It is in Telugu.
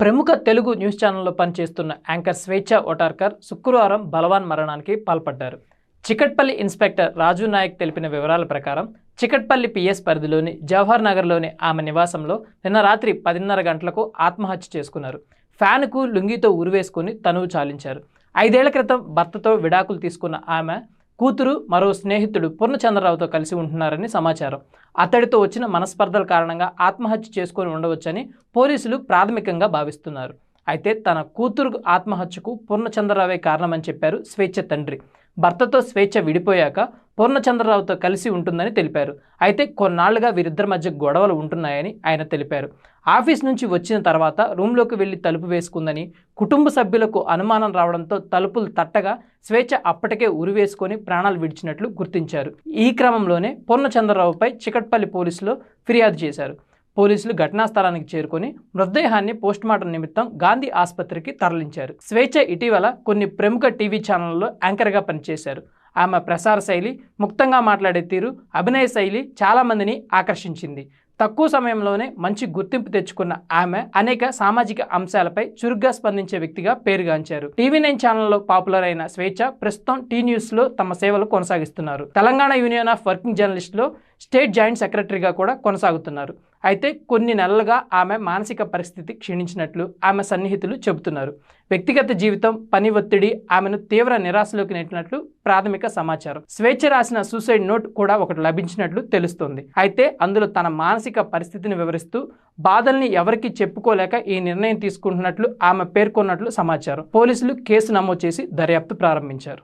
ప్రముఖ తెలుగు న్యూస్ ఛానల్లో పనిచేస్తున్న యాంకర్ స్వేచ్ఛ ఓటార్కర్ శుక్రవారం బలవాన్ మరణానికి పాల్పడ్డారు. చికట్పల్లి ఇన్స్పెక్టర్ రాజు నాయక్ తెలిపిన వివరాల ప్రకారం చికట్పల్లి పిఎస్ పరిధిలోని జవహర్ నగర్లోని ఆమె నివాసంలో నిన్న రాత్రి పదిన్నర గంటలకు ఆత్మహత్య చేసుకున్నారు. ఫ్యాన్కు లుంగితో ఉరివేసుకుని తనువు చాలించారు. ఐదేళ్ళ క్రితం భర్తతో విడాకులు తీసుకున్న ఆమె కూతురు మరో స్నేహితుడు పూర్ణచంద్రరావుతో కలిసి ఉంటున్నారని సమాచారం. అతడితో వచ్చిన మనస్పర్ధల కారణంగా ఆత్మహత్య చేసుకొని ఉండవచ్చని పోలీసులు ప్రాథమికంగా భావిస్తున్నారు. అయితే తన కూతురు ఆత్మహత్యకు పూర్ణచంద్రరావే కారణమని చెప్పారు స్వేచ్ఛ తండ్రి. భర్తతో స్వేచ్ఛ విడిపోయాక పూర్ణచంద్రరావుతో కలిసి ఉంటుందని తెలిపారు. అయితే కొన్నాళ్ళుగా వీరిద్దరి మధ్య గొడవలు ఉంటున్నాయని ఆయన తెలిపారు. ఆఫీస్ నుంచి వచ్చిన తర్వాత రూమ్లోకి వెళ్ళి తలుపు వేసుకుందని కుటుంబ సభ్యులకు అనుమానం రావడంతో తలుపులు తట్టగా స్వేచ్ఛ అప్పటికే ఉరివేసుకొని ప్రాణాలు విడిచినట్లు గుర్తించారు. ఈ క్రమంలోనే పూర్ణచంద్రరావుపై చికట్పల్లి పోలీసులు ఫిర్యాదు చేశారు. పోలీసులు ఘటనా స్థలానికి చేరుకొని మృతదేహాన్ని పోస్టుమార్టం నిమిత్తం గాంధీ ఆసుపత్రికి తరలించారు. స్వేచ్ఛ ఇటీవల కొన్ని ప్రముఖ టీవీ ఛానళ్ళలో యాంకర్గా పనిచేశారు. ఆమె ప్రసార శైలి ముక్తంగా మాట్లాడే తీరు అభినయ శైలి చాలామందిని ఆకర్షించింది. తక్కువ సమయంలోనే మంచి గుర్తింపు తెచ్చుకున్న ఆమె అనేక సామాజిక అంశాలపై చురుగ్గా స్పందించే వ్యక్తిగా పేరుగాంచారు. టీవీ నైన్ ఛానల్లో పాపులర్ అయిన స్వేచ్ఛ ప్రస్తుతం టీ న్యూస్లో తమ సేవలు కొనసాగిస్తున్నారు. తెలంగాణ యూనియన్ ఆఫ్ వర్కింగ్ జర్నలిస్టులో స్టేట్ జాయింట్ సెక్రటరీగా కూడా కొనసాగుతున్నారు. అయితే కొన్ని నెలలుగా ఆమె మానసిక పరిస్థితి క్షీణించినట్లు ఆమె సన్నిహితులు చెబుతున్నారు. వ్యక్తిగత జీవితం పని ఒత్తిడి ఆమెను తీవ్ర నిరాశలోకి నెట్టినట్లు ప్రాథమిక సమాచారం. స్వేచ్ఛ రాసిన సూసైడ్ నోట్ కూడా ఒకటి లభించినట్లు తెలుస్తోంది. అయితే అందులో తన మానసిక పరిస్థితిని వివరిస్తూ బాధల్ని ఎవరికి చెప్పుకోలేక ఈ నిర్ణయం తీసుకుంటున్నట్లు ఆమె పేర్కొన్నట్లు సమాచారం. పోలీసులు కేసు నమోదు చేసి దర్యాప్తు ప్రారంభించారు.